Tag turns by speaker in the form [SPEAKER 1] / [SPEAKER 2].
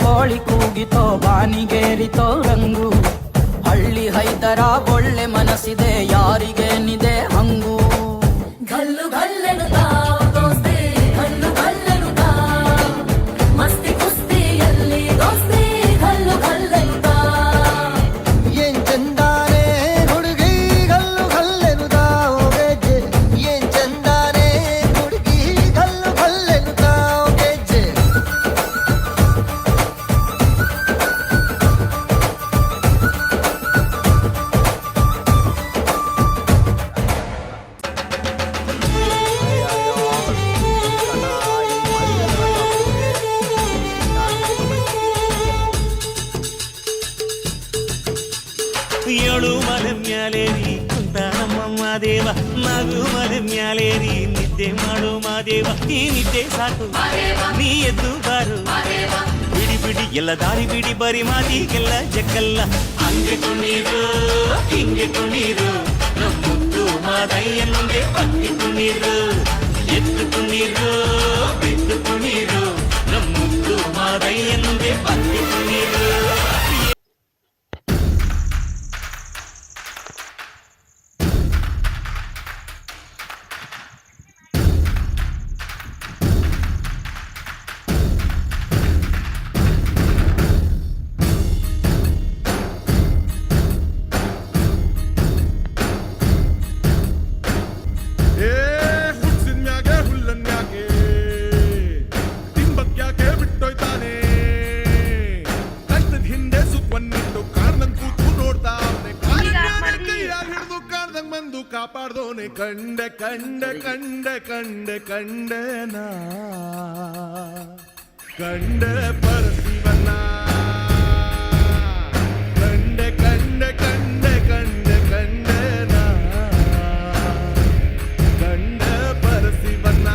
[SPEAKER 1] ಕೋಳಿ ಕೂಗಿತೋ ಬಾನಿಗೇರಿತೋ ರಂಗು ಹೈದರ ಒಳ್ಳೆ ಮನಸ್ಸಿದೆ ಯಾರಿಗೇನಿದೆ
[SPEAKER 2] ಏಳು ಮಲೆ ಮ್ಯಾಲೇರಿ ಕುಂತ ನಮ್ಮಮ್ಮ ದೇವ ನಗು ಮಲೆ ಮ್ಯಾಲೇರಿ ನಿದ್ದೆ ಮಾಡು ಮಾದೇವ ಈ ನಿದ್ದೆ ಸಾಕು ನೀ ಎದ್ದು ಬಾರು ಬಿಡಿ ಬಿಡಿ ಎಲ್ಲ ದಾರಿ ಬಿಡಿ ಬರಿ ಮಾತಿಗೆಲ್ಲ ಜಕ್ಕಲ್ಲ ಹಂಗೆ ಕುಣೀರು ಹಿಂಗೆ ಕುಣೀರು ನಮ್ಮುತ್ತು ಮಾದಯ್ಯನಿಗೆ ಪಕ್ಕಿ ಕುಣೀರು ಎದ್ದು ಕುಣೀರು ಬಿದ್ದು ಕುಣೀರು ನಮ್ಮುತ್ತು ಮಾದಯ್ಯನಿಗೆ ಪಕ್ಕಿ ಕುಣೀರು
[SPEAKER 3] ಬಂದು ಕಾಪಾಡ್ದೋನೆ ಕಂಡೆ ಕಂಡೆ ಕಂಡೆ ಕಂಡೆ ಕಂಡೆ ನಾ ಕಂಡೆ ಪರಸಿವನ್ನ ಕಂಡೆ ಕಂಡೆ ಕಂಡೆ ಕಂಡೆ ಕಂಡೆ ನಾ ಕಂಡ ಪರಸಿವನ್ನ